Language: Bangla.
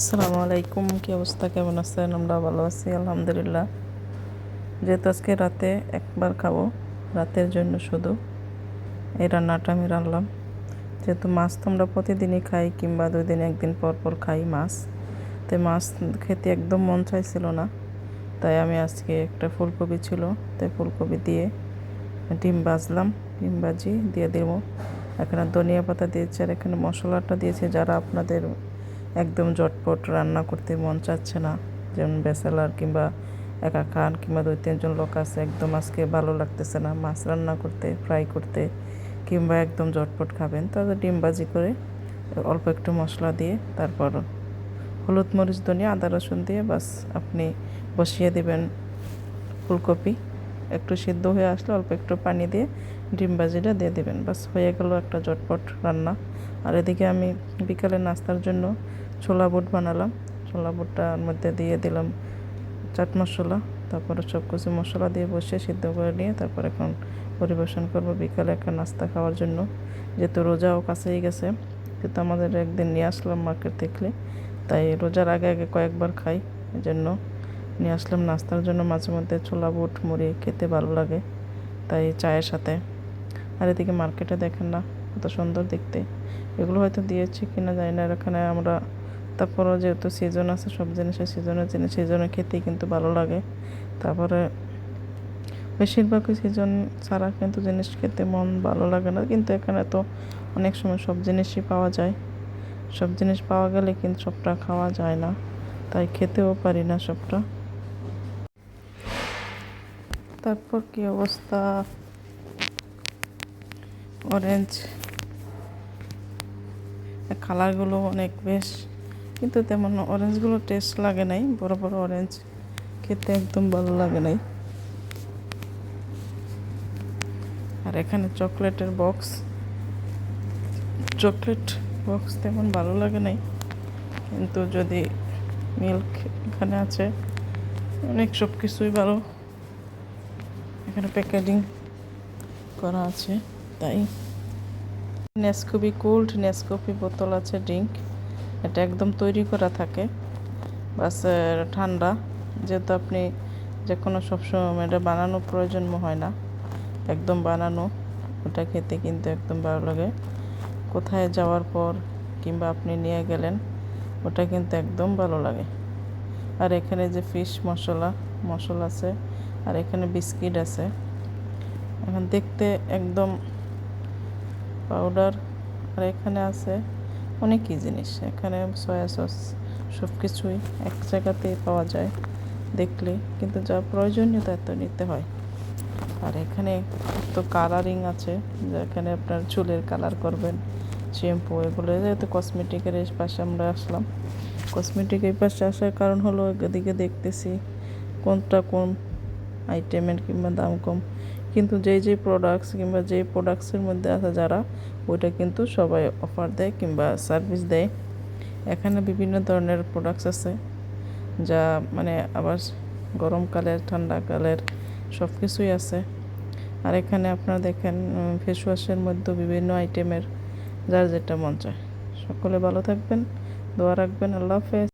আসসালামু আলাইকুম, কী অবস্থা? কেমন আছেন? আমরা ভালো আছি, আলহামদুলিল্লাহ। যেহেতু আজকে রাতে একবার খাব, রাতের জন্য শুধু। এই রান্নাটা আমি রান্নাম যেহেতু মাছ তো আমরা প্রতিদিনই খাই, কিংবা দুই দিন, একদিন পর পর খাই মাছ। তো মাছ খেতে একদম মন চাইছিল না। তাই আমি আজকে একটা ফুলকপি ছিল তাই ফুলকপি দিয়ে ডিম ভাজলাম, ডিম ভাজি দিয়ে দেবো। এখানে ধনিয়া পাতা দিয়েছি, আর এখানে মশলাটা দিয়েছি, যারা আপনাদের একদম জটপট রান্না করতে মন চাচ্ছে না। যেমন ব্যাচেলার কিংবা একা খান কিংবা দুই, তিনজন লোক আছে, একদম আজকে ভালো লাগতেছে না। মাছ রান্না করতে ফ্রাই করতে কিংবা একদম জটপট খাবেন। তাহলে ডিম বাজি করে অল্প একটু মশলা দিয়ে তারপর হলুদ মরিচ, ধনিয়া, আদা, রসুন দিয়ে বাস আপনি বসিয়ে দেবেন ফুলকপি। একটু সিদ্ধ হয়ে আসলে অল্প একটু পানি দিয়ে ডিম বাজিটা দিয়ে দেবেন। বাস হয়ে গেল একটা জটপট রান্না। আর এদিকে আমি বিকালে নাস্তার জন্য ছোলা বুট বানালাম। ছোলা বুটটার মধ্যে দিয়ে দিলাম চাট মশলা, তারপরে সব কিছু মশলা দিয়ে বসে সিদ্ধ করে নিয়ে তারপর এখন পরিবেশন করব বিকালে একটা নাস্তা খাওয়ার জন্য। যেহেতু রোজাও কাছেই গেছে, কিন্তু আমাদের একদিন নিয়ে আসলাম মার্কেট দেখলে। তাই রোজার আগে আগে কয়েকবার খাই এই জন্য নিয়ে আসলাম নাস্তার জন্য। মাঝে মধ্যে ছোলা বুট, মুড়ি খেতে ভালো লাগে, তাই চায়ের সাথে। আর এদিকে মার্কেটে দেখেন না, কত সুন্দর দেখতে। এগুলো হয়তো দিয়েছি কিনা জানি না, এখানে আমরা তারপরও যেহেতু সিজন আছে, সব জিনিসের সিজনের জিনিস সিজনে খেতেই কিন্তু ভালো লাগে। তারপরে বেশিরভাগই সিজন ছাড়া কিন্তু জিনিস খেতে মন ভালো লাগে না। কিন্তু এখানে তো অনেক সময় সব জিনিসই পাওয়া যায়। সব জিনিস পাওয়া গেলে কিন্তু সবটা খাওয়া যায় না। তাই খেতেও পারি না সবটা। তারপর কি অবস্থা? অরেঞ্জ কালারগুলো অনেক বেশ। কিন্তু তেমন অরেঞ্জগুলো টেস্ট লাগে নাই, বড় বড় অরেঞ্জ খেতে একদম ভালো লাগে নাই। আর এখানে চকলেটের বক্স চকলেট বক্স তেমন ভালো লাগে নাই। কিন্তু যদি মিল্ক এখানে আছে, অনেক সব কিছুই ভালো। এখানে প্যাকেটিং করা আছে, তাই। নেসকফি কোল্ড নেসকফি বোতল আছে ড্রিঙ্ক এটা একদম তৈরি করা থাকে। বাস ঠান্ডা। যেহেতু আপনি যে কোনো সবসময় এটা বানানো প্রয়োজন হয় না। একদম বানানো। ওটা খেতে কিন্তু একদম ভালো লাগে। কোথায় যাওয়ার পর কিংবা আপনি নিয়ে গেলেন, ওটা কিন্তু একদম ভালো লাগে। আর এখানে যে ফিশ মশলা মশলা আছে, আর এখানে বিস্কিট আছে। এখন দেখতে একদম পাউডার আর এখানে আছে অনেকই জিনিস। এখানে সয়া সস সব কিছুই এক জায়গাতেই পাওয়া যায় দেখলে। কিন্তু যা প্রয়োজনীয় তা তো নিতে হয়। আর এখানে তো কালারিং আছে, যেখানে আপনার চুলের কালার করবেন শ্যাম্পু এগুলো যেহেতু কসমেটিকের এই পাশে আমরা আসলাম। কসমেটিক এই পাশে আসার কারণ হলো এদিকে দেখতেছি কোনটা কোন আইটেমের কিংবা দাম কম। কিন্তু যেই যেই প্রোডাক্টস কিংবা যেই প্রোডাক্টসের মধ্যে আছে যারা, ওইটা কিন্তু সবাই অফার দেয় কিংবা সার্ভিস দেয়। এখানে বিভিন্ন ধরনের প্রোডাক্টস আছে, যা মানে আবার গরমকালের, ঠান্ডাকালের সব কিছুই আছে। আর এখানে আপনারা দেখেন ফেস ওয়াশের মধ্যে বিভিন্ন আইটেমের যার যেটা মন চায়। সকলে ভালো থাকবেন, দোয়া রাখবেন, আল্লাহ হাফেজ।